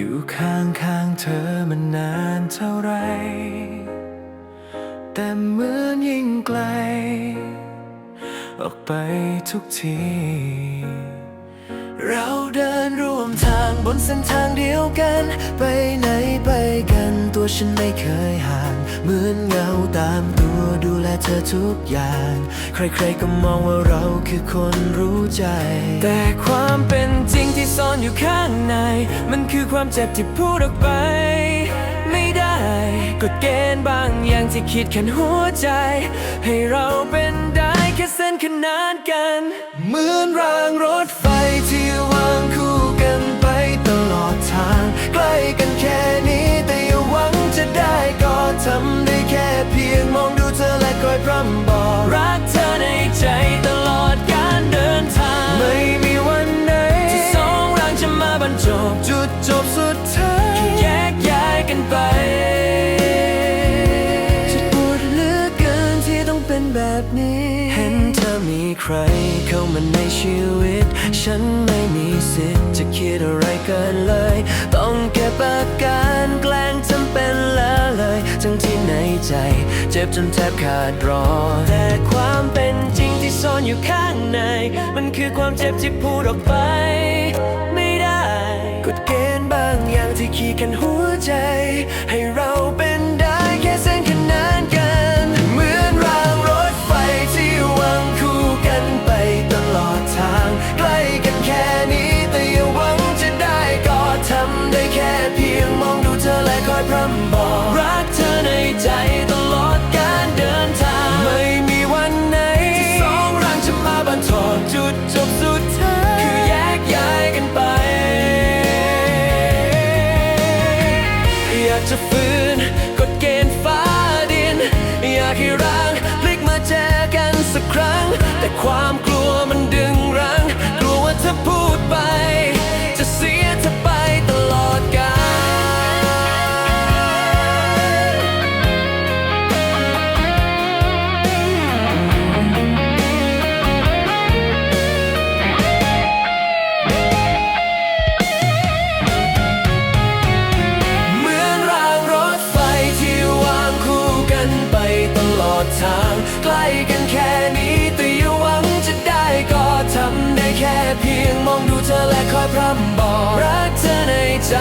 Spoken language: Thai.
อยู่ข้างข้างๆเธอมานานเท่าไร แต่เหมือนยิ่งไกล ออกไปทุกที เราเดินร่วมทางบนเส้นทางเดียวกัน ไปไหนไปกันตัวฉันไม่เคยห่าง เหมือนเงาตามตัวดูแลเธอทุกอย่าง ใครๆก็มองว่าเราคือคนรู้ใจ แต่ความเป็นจริง ซ่อนอยู่ข้างใน มันคือความเจ็บที่พูดออกไป ไม่ได้กฎเกณฑ์บางอย่างที่คิดขันหัวใจ ให้เราเป็นได้แค่เส้นขนานกัน เหมือนรางรถไฟ มีใครเข้ามาในชีวิต ฉันไม่มีสิทธิ์จะคิดอะไรเกินเลย ต้องเก็บอาการแกล้งทำเป็นละเลย ทั้งที่ในใจ เจ็บจนแทบขาดรอแต่ความเป็นจริงที่ซ่อนอยู่ข้างใน มันคือความเจ็บที่พูดออกไปำบอกรักเธอในใจตลอดการเดินทาง ไม่มีวันไหนที่สองรังจะมาบรรทอนจุดจบสุดท้ายคือแยกย้ายกันไป อยากจะฟื้นกฎเกณฑ์ฟ้าดิน อยากให้ กล้กันแค่นี้ แต่อย่าหวังจะได้ก็ทำได้แค่เพียงมองดูเธอและคอยพร่ำบอกรักเธอในใจ